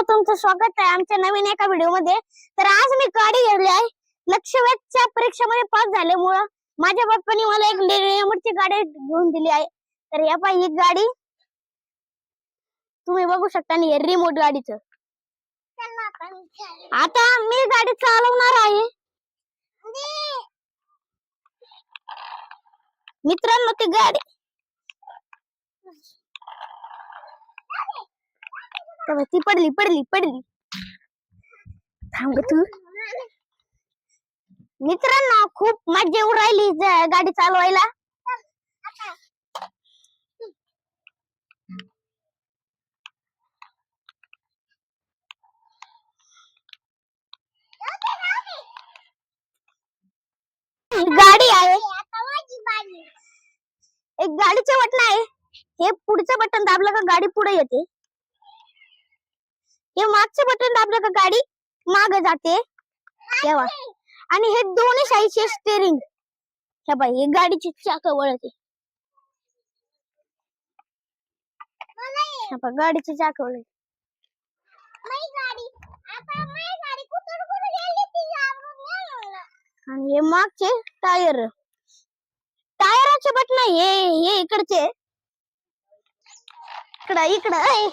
हो, तुमचं स्वागत आहे आमच्या नवीन एका व्हिडिओमध्ये तर आज मी गाडी घेतली आहे. लक्षवेधच्या परीक्षेमध्ये पास झाल्यामुळं माझ्या बाप्पानी मला एक रेमोटची गाडी घेऊन दिली आहे. तर या पाय ही गाडी तुम्ही बघू शकता आणि रिमोट गाडीच. आता मी गाडी चालवणार आहे. मित्रांनो ती गाडी तेव्हा ती पडली पडली पडली. थांब ग तू. मित्रांनो खूप मजा येऊ राहिली ज- गाडी चालवायला. गाडी आहे. एक गाडीचे बटन आहे. हे पुढचं बटन दाबलं का गाडी पुढे येते? हे मागचं बटन दाबलं का गाडी? माग जाते. तेव्हा. आणि हे दोन्ही साईडचे स्टेरिंग हे बाई हे गाडीची चाक वळते. गाडीची चाक वळते. आणि हे मागचे टायर. टायराचे बटन हे हे इकडचे. इकडं इकडं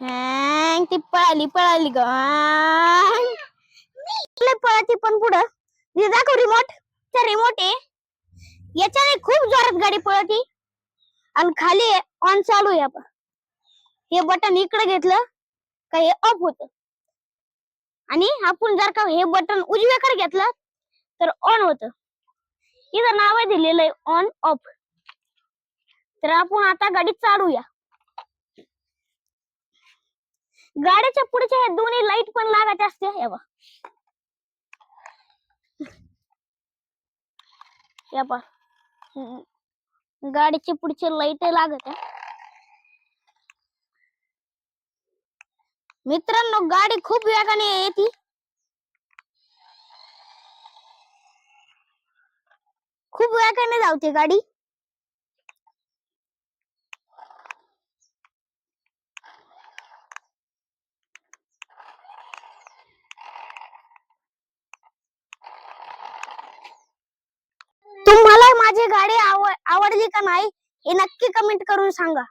हँग ती पळाली पळाली ग. हॅंग. पळाती पण पुढं. हे दाखव रिमोट त्या रिमोट आहे. याच्याने खूप जोरात गाडी पळती. आणि खाली ऑन चालू आहे आपण. हे बटन इकडे घेतलं का हे ऑफ होत. आणि आपण जर का हे बटन उजव्याकडे घेतलं तर ऑन होत. इथं नाव आहे दिलेलं आहे ऑन ऑफ तर आपण आता गाडी चालूया. गाडीच्या पुढच्या हे दोन्ही लाइट पण लागायचे असते हे बा हे पहा. गाडीची पुढची लाइट लागत आहे. मित्रांनो गाडी खूप वेगाने येते. खूप वेगाने जावते गाडी. हे नक्की कमेंट करून सांगा.